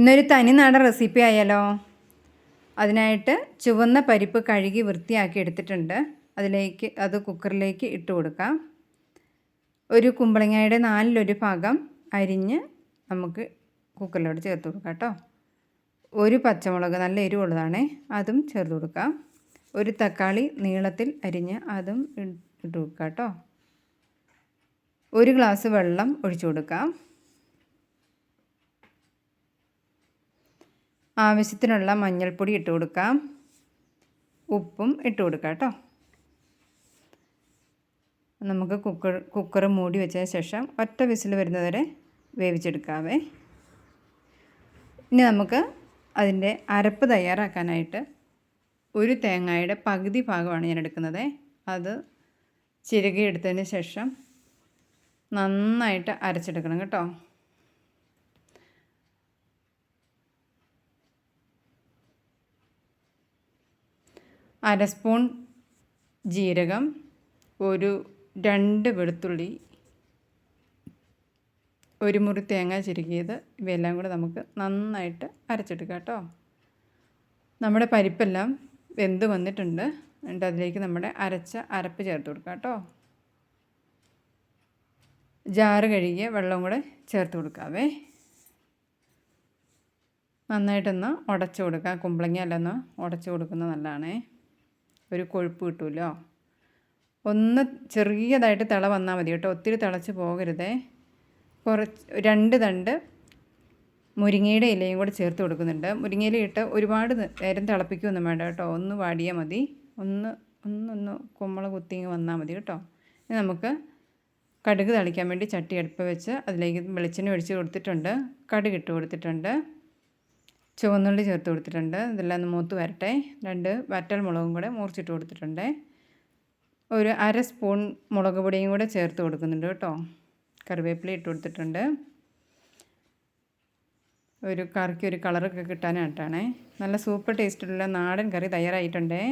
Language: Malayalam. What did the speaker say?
ഇന്നൊരു തനി നാടൻ റെസിപ്പി ആയാലോ? അതിനായിട്ട് ചുവന്ന പരിപ്പ് കഴുകി വൃത്തിയാക്കി എടുത്തിട്ടുണ്ട്. അതിലേക്ക് അത് കുക്കറിലേക്ക് ഇട്ട് കൊടുക്കാം. ഒരു കുമ്പളങ്ങയുടെ നാലിലൊരു ഭാഗം അരിഞ്ഞ് നമുക്ക് കുക്കറിലോട്ട് ചേർത്ത് കൊടുക്കാം കേട്ടോ. ഒരു പച്ചമുളക് നല്ല എരിവുള്ളതാണേ അതും ചേർത്ത് കൊടുക്കാം. ഒരു തക്കാളി നീളത്തിൽ അരിഞ്ഞ് അതും ഇട്ട് കൊടുക്കാം കേട്ടോ. ഒരു ഗ്ലാസ് വെള്ളം ഒഴിച്ചു കൊടുക്കാം. ആവശ്യത്തിനുള്ള മഞ്ഞൾപ്പൊടി ഇട്ട് കൊടുക്കാം. ഉപ്പും ഇട്ട് കൊടുക്കാം കേട്ടോ. നമുക്ക് കുക്കർ കുക്കർ മൂടി വെച്ചതിന് ശേഷം ഒറ്റ വിസിൽ വരുന്നവരെ വേവിച്ചെടുക്കാവേ. ഇനി നമുക്ക് അതിന്റെ അരപ്പ് തയ്യാറാക്കാനായിട്ട് ഒരു തേങ്ങയുടെ പകുതി ഭാഗമാണ് ഞാൻ എടുക്കുന്നത്. അത് ചിരകി എടുത്തതിന് ശേഷം നന്നായിട്ട് അരച്ചെടുക്കണം കേട്ടോ. അര സ്പൂൺ ജീരകം ഒരു രണ്ട് വെളുത്തുള്ളി ഒരു മുറി തേങ്ങ ചിരുകിയത് ഇവയെല്ലാം കൂടെ നമുക്ക് നന്നായിട്ട് അരച്ചെടുക്കാം കേട്ടോ. നമ്മുടെ പരിപ്പെല്ലാം വെന്ത് വന്നിട്ടുണ്ട്. എന്നിട്ട് അതിലേക്ക് നമ്മുടെ അരച്ച അരപ്പ് ചേർത്ത് കൊടുക്കാം കേട്ടോ. ജാറ് കഴുകിയ വെള്ളം കൂടെ ചേർത്ത് കൊടുക്കാവേ. നന്നായിട്ടൊന്ന് ഉടച്ചു കൊടുക്കാം. കുമ്പളങ്ങ അല്ലെന്ന് ഉടച്ചു കൊടുക്കുന്നത് നല്ലതാണേ. ഒരു കൊഴുപ്പ് കിട്ടുമല്ലോ ഒന്ന് ചെറിയതായിട്ട് തിള വന്നാൽ മതി കേട്ടോ. ഒത്തിരി തിളച്ച് പോകരുതേ. കുറച്ച് രണ്ട് തണ്ട് മുരിങ്ങയുടെ ഇലയും കൂടെ ചേർത്ത് കൊടുക്കുന്നുണ്ട്. മുരിങ്ങയില ഇട്ട് ഒരുപാട് നേരം തിളപ്പിക്കുകയൊന്നും വേണ്ട കേട്ടോ. ഒന്ന് വാടിയാൽ മതി. ഒന്ന് ഒന്നൊന്ന് കുമ്മള കുത്തിങ്ങ് വന്നാൽ മതി കേട്ടോ. ഇനി നമുക്ക് കടുക് തളിക്കാൻ വേണ്ടി ചട്ടി അടുപ്പ് വെച്ച് അതിലേക്ക് വെളിച്ചെണ്ണ ഒഴിച്ച് കൊടുത്തിട്ടുണ്ട്. കടുക് ഇട്ട് കൊടുത്തിട്ടുണ്ട്. ചുവന്നുള്ളി ചേർത്ത് കൊടുത്തിട്ടുണ്ട്. ഇതെല്ലാം ഒന്ന് മൂത്ത് വരട്ടെ. രണ്ട് വറ്റൽ മുളകും കൂടെ മുറിച്ചിട്ട് കൊടുത്തിട്ടുണ്ട്. ഒരു അര സ്പൂൺ മുളക് പൊടിയും കൂടെ ചേർത്ത് കൊടുക്കുന്നുണ്ട് കേട്ടോ. കറിവേപ്പില ഇട്ട് കൊടുത്തിട്ടുണ്ട്. ഒരു കറിക്ക് ഒരു കളറൊക്കെ കിട്ടാനായിട്ടാണേ. നല്ല സൂപ്പർ ടേസ്റ്റുള്ള നാടൻ കറി തയ്യാറായിട്ടുണ്ടേ.